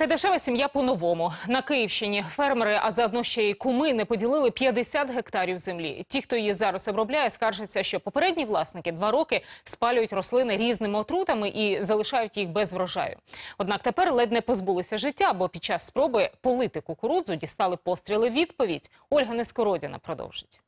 Кайдашева сім'я по-новому. На Київщині фермери, а заодно ще й куми, не поділили 50 гектарів землі. Ті, хто її зараз обробляє, скаржаться, що попередні власники два роки спалюють рослини різними отрутами і залишають їх без врожаю. Однак тепер ледь не позбулися життя, бо під час спроби полити кукурудзу дістали постріли відповідь. Ольга Нескородіна продовжить.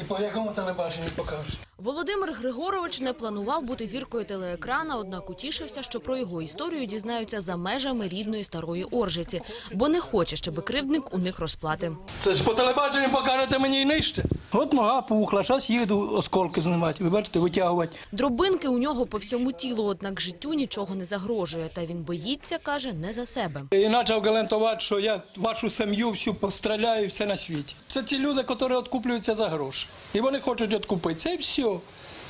І по якому телебаченню покажете? Володимир Григорович не планував бути зіркою телеекрана, однак утішився, що про його історію дізнаються за межами рідної старої Оржиці, бо не хоче, щоб кривдник у них розплати. Це ж по телебаченню покажете мені і нижче. От нога пухла, зараз їду осколки знімати. Ви бачите, витягувати. Дробинки у нього по всьому тілу, однак життю нічого не загрожує. Та він боїться, каже, не за себе. І почав галентувати, що я вашу сім'ю всю постріляю, все на світі. Це ті люди, які відкуплюються за гроші. І вони хочуть відкупитися, і все.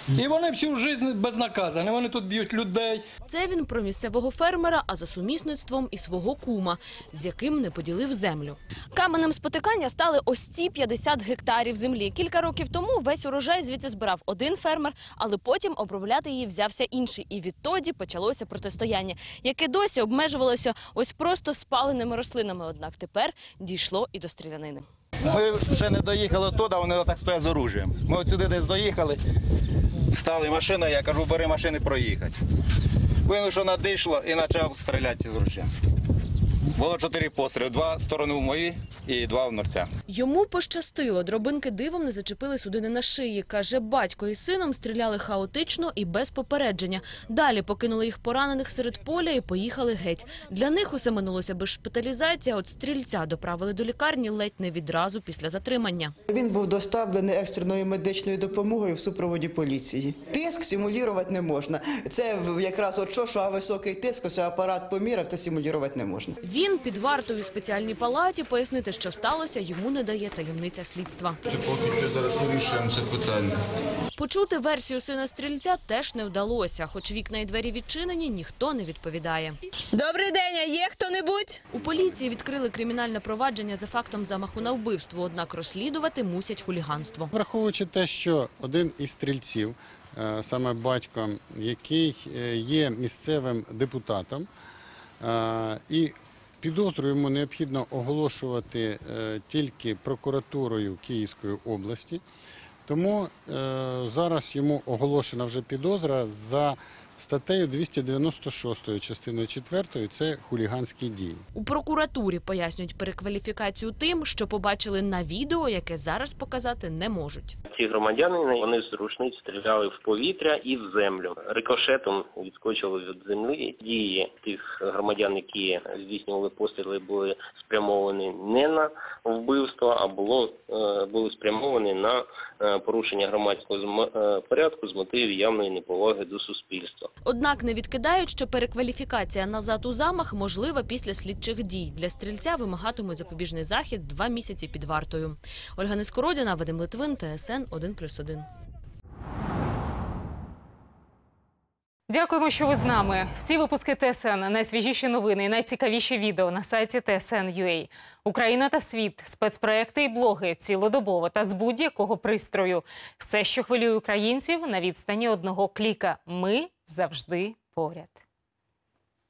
І вони всю життя безнаказані. Вони тут б'ють людей. Це він про місцевого фермера, а за сумісництвом і свого кума, з яким не поділив землю. Каменем спотикання стали ось ці 50 гектарів землі. Кілька років тому весь урожай звідси збирав один фермер, але потім обробляти її взявся інший. І відтоді почалося протистояння, яке досі обмежувалося ось просто спаленими рослинами. Однак тепер дійшло і до стрілянини. Ми ще не доїхали туди, вони отак стоять з оружієм. Ми от сюди десь доїхали, стали машина, я кажу, бери машини проїхати. Виявив, що надійшло і почав стріляти з ружя. Було чотири постріли, два сторони в мої і два в норця. Йому пощастило. Дробинки дивом не зачепили судини на шиї. Каже, батько із сином стріляли хаотично і без попередження. Далі покинули їх поранених серед поля і поїхали геть. Для них усе минулося без шпиталізації. а От стрільця доправили до лікарні ледь не відразу після затримання. Він був доставлений екстреною медичною допомогою в супроводі поліції. Тиск симулювати не можна. Це якраз от що, що а високий тиск, ось апарат поміряв, це симулювати не можна. Він під вартою у спеціальній палаті пояснити, що сталося, йому не дає таємниця слідства. Поки що зараз вирішуємо це питання. Почути версію сина стрільця теж не вдалося. Хоч вікна і двері відчинені, ніхто не відповідає. Добрий день, а є хто-небудь? У поліції відкрили кримінальне провадження за фактом замаху на вбивство, однак розслідувати мусять хуліганство. Враховуючи те, що один із стрільців, е, саме батько, який е, є місцевим депутатом, е, і підозру йому необхідно оголошувати е, тільки прокуратурою Київської області. Тому е, зараз йому оголошена вже підозра за статтею 296 частиною 4 – це хуліганські дії. У прокуратурі пояснюють перекваліфікацію тим, що побачили на відео, яке зараз показати не можуть. Ці громадяни вони з рушниць стріляли в повітря і в землю. Рикошетом відскочили від землі. Дії тих громадян, які здійснювали постріли, були спрямовані не на вбивство, а було е, були спрямовані на е, порушення громадського е, порядку з мотивів явної неповаги до суспільства. Однак не відкидають, що перекваліфікація назад у замах можлива після слідчих дій. Для стрільця вимагатимуть запобіжний захід два місяці під вартою. Ольга Нескородіна, Вадим Литвин, ТСН 1+,1. Дякуємо, що ви з нами. Всі випуски ТСН, найсвіжіші новини і найцікавіші відео на сайті TSN.ua. Україна та світ, спецпроекти і блоги цілодобово та з будь-якого пристрою. Все, що хвилює українців, на відстані одного кліка. Ми завжди поряд.